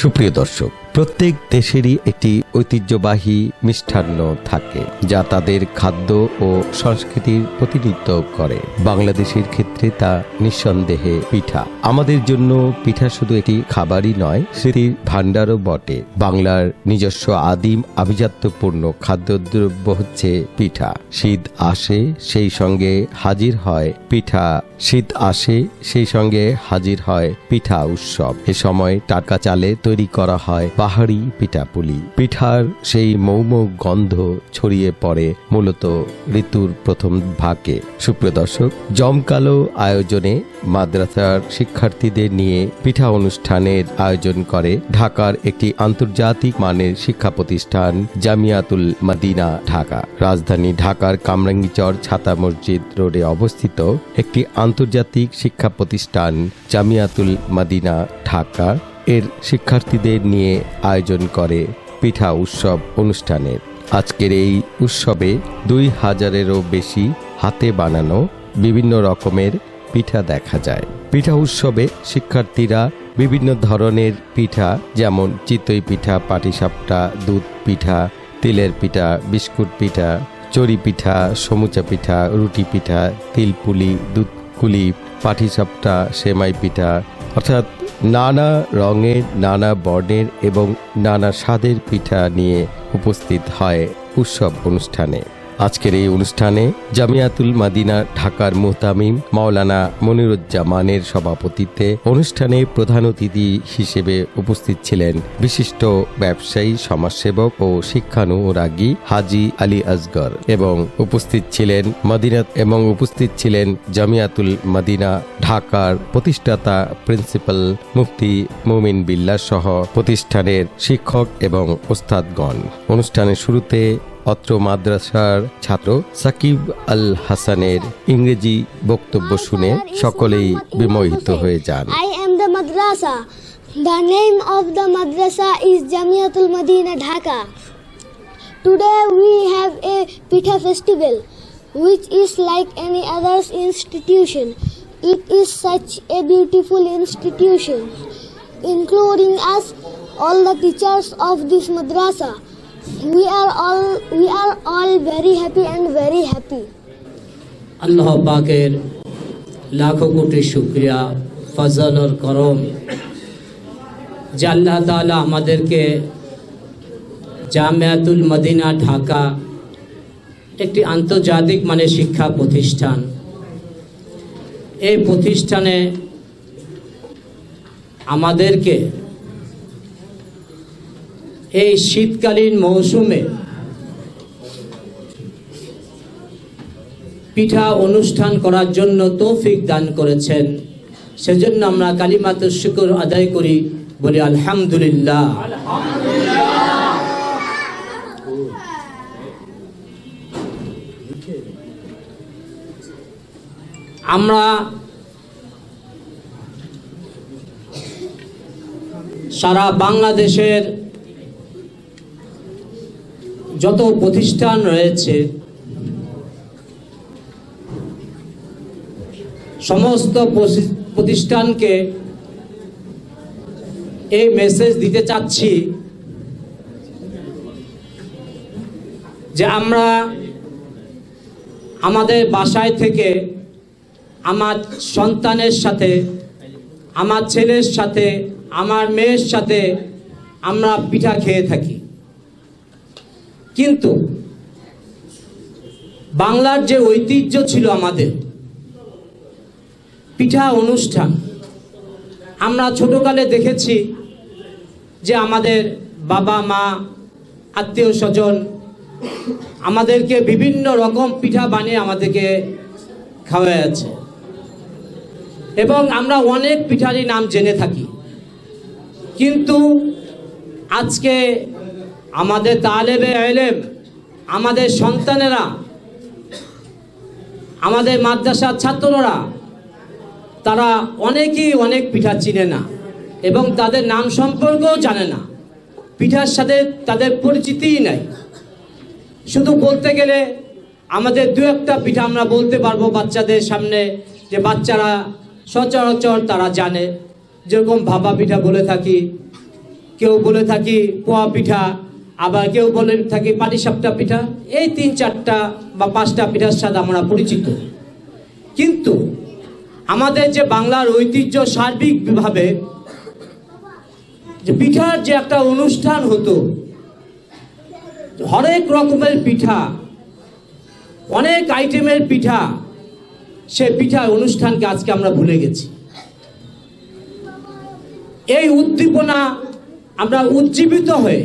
সুপ্রিয় দর্শক প্রত্যেক দেশেরই একটি ঐতিহ্যবাহী মিষ্টান্ন থাকে, যা তাদের খাদ্য ও সংস্কৃতির প্রতিনিধিত্ব করে। বাংলাদেশের ক্ষেত্রে তা নিঃসন্দেহে পিঠা। আমাদের জন্য পিঠা শুধু একটি খাবারই নয়, স্মৃতির ভাণ্ডারও বটে। বাংলার নিজস্ব আদিম আভিজাত্যপূর্ণ খাদ্যদ্রব্য হচ্ছে পিঠা। শীত আসে, সেই সঙ্গে হাজির হয় পিঠা। শীত আসে, সেই সঙ্গে হাজির হয় পিঠা উৎসব। এ সময় টাকা চালে তৈরি করা হয় পাহাড়ি পিঠাপুলি। পিঠার সেই মৌম গন্ধ ছড়িয়ে পড়ে মূলত ঋতুর প্রথম ভাগে। সুপ্রিয় দর্শক, জমকালো আয়োজনে মাদ্রাসার শিক্ষার্থীদের নিয়ে পিঠা অনুষ্ঠানের আয়োজন করে ঢাকার একটি আন্তর্জাতিক মানের শিক্ষা প্রতিষ্ঠান জামিয়াতুল মাদিনা, ঢাকা। রাজধানী ঢাকার কামরাঙ্গিচর ছাতা মসজিদ রোডে অবস্থিত একটি আন্তর্জাতিক শিক্ষা প্রতিষ্ঠান জামিয়াতুল মাদিনা, ঢাকা। এর শিক্ষার্থীদের নিয়ে আয়োজন করে পিঠা উৎসব অনুষ্ঠানের আজকের এই উৎসবে দুই হাজারেরও বেশি হাতে বানানো বিভিন্ন রকমের পিঠা দেখা যায়। পিঠা উৎসবে শিক্ষার্থীরা বিভিন্ন ধরনের পিঠা, যেমন চিতই পিঠা, পাটিসাপটা, দুধ পিঠা, তিলের পিঠা, বিস্কুট পিঠা, চড়ি পিঠা, সমুচা পিঠা, রুটি পিঠা তিলপুলি দুধকুলি পাটিসাপটা, সেমাই পিঠা, অর্থাৎ নানা রঙের নানা বর্ণের এবং নানা স্বাদের পিঠা নিয়ে উপস্থিত হয় উৎসব অনুষ্ঠানে। আজকের এই অনুষ্ঠানে জামিয়াতুল মাদিনা ঢাকার মোহতামিম মাওলানা মনিরুজ্জামানের সভাপতিত্বে অনুষ্ঠানে প্রধান অতিথি হিসেবে উপস্থিত ছিলেন বিশিষ্ট ব্যবসায়ী, সমাজসেবক ও শিক্ষানুরাগী হাজি আলী আসগর এবং উপস্থিত ছিলেন মদিনা এবং উপস্থিত ছিলেন জামিয়াতুল মাদিনা ঢাকার প্রতিষ্ঠাতা প্রিন্সিপাল মুফতি মুমিন বিল্লাহ সহ প্রতিষ্ঠানের শিক্ষক এবং ওস্তাদগণ। অনুষ্ঠানের শুরুতে অত্র মাদ্রাসার ছাত্র সাকিব আল হাসানের ইংরেজি বক্তব্য শুনে সকলেই বিমোহিত হয়ে যান the name of the madrasa is Jamiatul Madina Dhaka. Today we have a Pitha festival, which is like any other institution. It is such a beautiful institution, including us, all the teachers of this madrasa. We are all, we are all very happy and very happy. Allah পাকের লাখো কোটি শুক্রিয়া ফজল ওর করম, যে আল্লাহ তাআলা আমাদেরকে Jamiatul Medina, Dhaka একটি আন্তর্জাতিক মানের শিক্ষা প্রতিষ্ঠান এই প্রতিষ্ঠানে আমাদেরকে এই শীতকালীন মৌসুমে পিঠা অনুষ্ঠান করার জন্য তৌফিক দান করেছেন। সেজন্য আমরা কালিমাত শুকর আদায় করি বলি আলহামদুলিল্লাহ। আমরা সারা বাংলাদেশের যত প্রতিষ্ঠান রয়েছে, সমস্ত প্রতিষ্ঠানকে এই মেসেজ দিতে চাচ্ছি যে আমরা আমাদের বাসায় থেকে আমার সন্তানের সাথে, আমার ছেলের সাথে, আমার মেয়ের সাথে আমরা পিঠা খেয়ে থাকি। কিন্তু বাংলার যে ঐতিহ্য ছিল আমাদের, পিঠা অনুষ্ঠান, আমরা ছোটকালে দেখেছি যে আমাদের বাবা, মা, আত্মীয় স্বজন আমাদেরকে বিভিন্ন রকম পিঠা বানিয়ে আমাদেরকে খাওয়াচ্ছে এবং আমরা অনেক পিঠারই নাম জেনে থাকি। কিন্তু আজকে আমাদের তালেবে এলেম আমাদের সন্তানেরা, আমাদের মাদ্রাসার ছাত্ররা, তারা অনেকেই অনেক পিঠা চিনে না এবং তাদের নাম সম্পর্কেও জানে না। পিঠার সাথে তাদের পরিচিতিই নাই। শুধু বলতে গেলে আমাদের দু একটা পিঠা আমরা বলতে পারব বাচ্চাদের সামনে যে বাচ্চারা সচরাচর তারা জানে। যেরকম ভাপা পিঠা বলে থাকি, কেউ বলে থাকি পোয়া পিঠা আবার কেউ বলে থাকি পাটিসাপটা পিঠা, এই তিন, চারটা বা পাঁচটা পিঠার সাথে আমরা পরিচিত। কিন্তু আমাদের যে বাংলার ঐতিহ্য সার্বিকভাবে, যে পিঠার যে একটা অনুষ্ঠান হতো, হরেক রকমের পিঠা, অনেক আইটেমের পিঠা, সে পিঠার অনুষ্ঠানকে আজকে আমরা ভুলে গেছি। এই উদ্দীপনা আমরা উজ্জীবিত হয়ে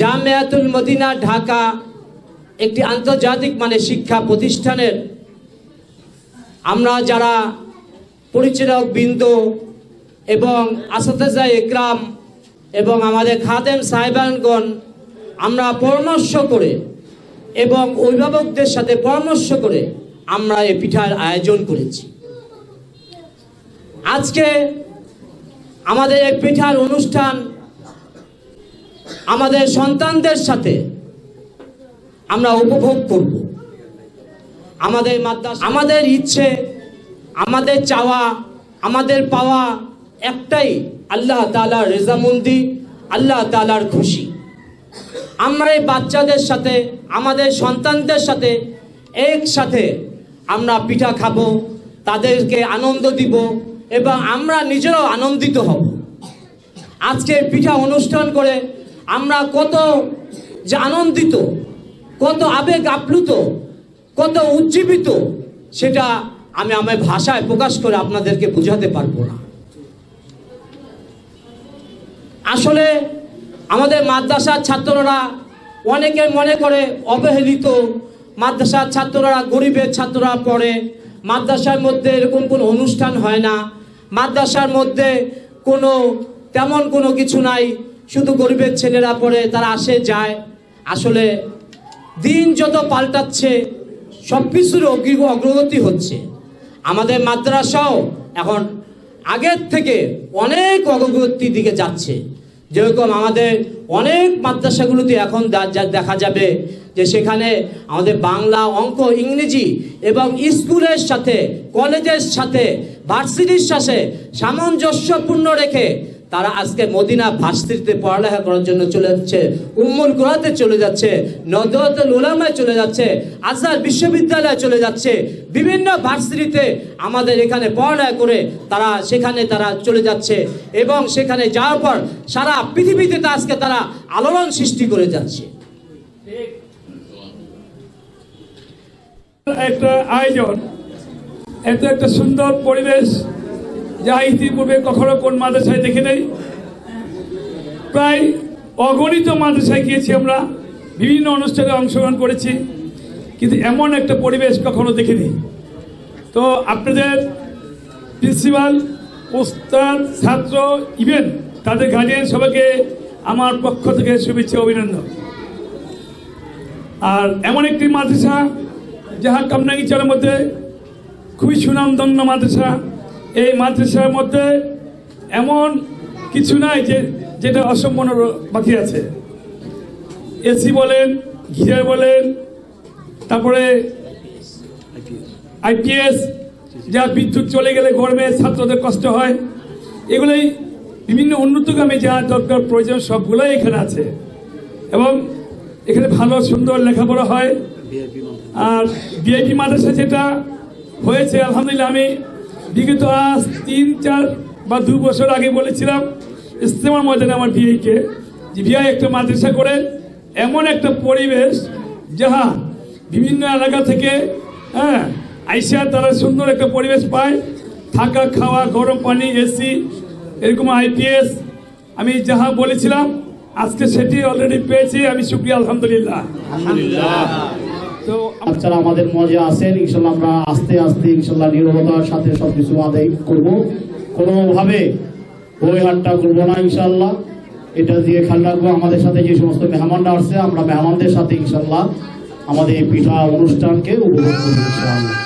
জামিয়াতুল মদিনা, ঢাকা, একটি আন্তর্জাতিক মানে শিক্ষা প্রতিষ্ঠানের। আমরা যারা পরিচালক বৃন্দ এবং আসাতেজা একরাম এবং আমাদের খাদেম সাহেবানগণ, আমরা পরামর্শ করে এবং অভিভাবকদের সাথে পরামর্শ করে আমরা এই পিঠার আয়োজন করেছি। আজকে আমাদের এই পিঠার অনুষ্ঠান আমাদের সন্তানদের সাথে আমরা উপভোগ করব। আমাদের মাদ্রাস, আমাদের ইচ্ছে, আমাদের চাওয়া, আমাদের পাওয়া একটাই আল্লাহ তালার রেজামন্দি আল্লাহ তালার খুশি। আমরা এই বাচ্চাদের সাথে, আমাদের সন্তানদের সাথে একসাথে আমরা পিঠা খাব, তাদেরকে আনন্দ দিব এবং আমরা নিজেরাও আনন্দিত হব। আজকে পিঠা অনুষ্ঠান করে আমরা কত যে আনন্দিত, কত আবেগ আপ্লুত, কত উজ্জীবিত, সেটা আমি আমার ভাষায় প্রকাশ করে আপনাদেরকে বোঝাতে পারব না। আসলে আমাদের মাদ্রাসার ছাত্ররা অনেকে মনে করে অবহেলিত, মাদ্রাসার ছাত্ররা, গরিবের ছাত্ররা পড়ে, মাদ্রাসার মধ্যে এরকম কোনো অনুষ্ঠান হয় না, মাদ্রাসার মধ্যে কোনো তেমন কোনো কিছু নাই শুধু গরিবের ছেলেরা পড়ে, তারা আসে, যায়। আসলে দিন যত পাল্টাচ্ছে সব কিছুর অগ্রি- অগ্রগতি হচ্ছে। আমাদের মাদ্রাসাও এখন আগের থেকে অনেক অগ্রগতির দিকে যাচ্ছে। যেরকম আমাদের অনেক মাদ্রাসাগুলোতে এখন দেখা যাবে যে সেখানে আমাদের বাংলা অঙ্ক, ইংরেজি এবং স্কুলের সাথে, কলেজের সাথে, ভার্সিটির সাথে সামঞ্জস্যপূর্ণ রেখে তারা আজকে মদিনা ভার্সিটিতে পড়ালেখা করার জন্য চলে যাচ্ছে, উম্মুল কোরআতে চলে যাচ্ছে নদরতুল উলামায় চলে যাচ্ছে, আজহার বিশ্ববিদ্যালয়ে চলে যাচ্ছে, বিভিন্ন ভার্সিটিতে আমাদের এখানে পড়ালেখা করে তারা সেখানে তারা চলে যাচ্ছে এবং সেখানে যাওয়ার পর সারা পৃথিবীতে আজকে তারা আলোড়ন সৃষ্টি করে যাচ্ছে। একটা আয়োজন, এত একটা সুন্দর পরিবেশ যা ইতিপূর্বে কখনো কোন মাদ্রাসায় দেখে নেই। প্রায় অগণিত মাদ্রাসায় গিয়েছি আমরা, বিভিন্ন অনুষ্ঠানে অংশগ্রহণ করেছি, কিন্তু এমন একটা পরিবেশ কখনো দেখিনি। তো আপনাদের প্রিন্সিপাল উস্তাদ ছাত্র, ইভেন তাদের গার্ডিয়ান সবাইকে আমার পক্ষ থেকে শুভেচ্ছা অভিনন্দন। আর এমন একটি মাদ্রাসা, যাহা কামনাগিচারের মধ্যে খুবই সুনামধন্য মাদ্রাসা এই মাদ্রাসার মধ্যে এমন কিছু নাই যে যেটা অসম্পূর্ণ বাকি আছে। এসি বলেন, গিজার বলেন, তারপরে আইপিএস যা বিদ্যুৎ চলে গেলে গরমে ছাত্রদের কষ্ট হয়, এগুলোই বিভিন্ন উন্নতগামী যা দরকার প্রয়োজন সবগুলোই এখানে আছে। এবং এখানে ভালো সুন্দর লেখাপড়া হয়। আর বিআইপি মাদ্রাসা যেটা হয়েছে, আলহামদুলিল্লাহ আমি বিগত আজ তিন, চার বা দু বছর আগে বলেছিলাম ইস্তেমার ময়দানে আমার বিআইকে যে বিআই একটা মাদ্রাসা করে, এমন একটা পরিবেশ যাহা বিভিন্ন এলাকা থেকে হ্যাঁ আইসা তারা সুন্দর একটা পরিবেশ পায়। থাকা, খাওয়া, গরম পানি, এসি, এরকম আইপিএস। আমি যাহা বলেছিলাম, আজকে সেটি অলরেডি পেয়েছি। আমি শুক্রিয়া, আলহামদুলিল্লাহ। তো বাচ্চারা আমাদের মজা আসেন ইনশাল্লাহ আমরা আস্তে আস্তে, ইনশাল্লাহ নিরবতার সাথে সবকিছু আদায় করব। কোনোভাবে বই হাটটা করব না, ইনশাল্লাহ। এটা দিয়ে খেয়াল রাখব, আমাদের সাথে যে সমস্ত মেহমানরা আসছে, আমরা মেহমানদের সাথে, ইনশাল্লাহ, আমাদের এই পিঠা অনুষ্ঠানকে উপভোগ করব, ইনশাল্লাহ।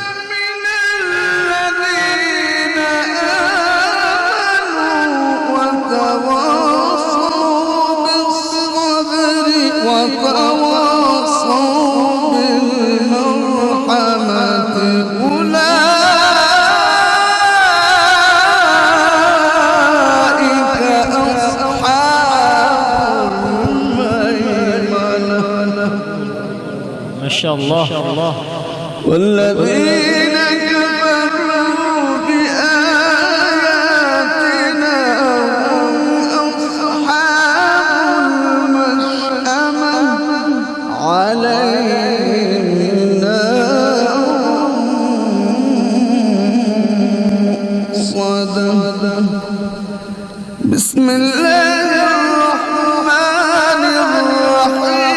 والذين كفروا بآياتنا هم أصحاب المشأمة عليهم نار بسم الله الرحمن الرحيم.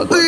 Oh.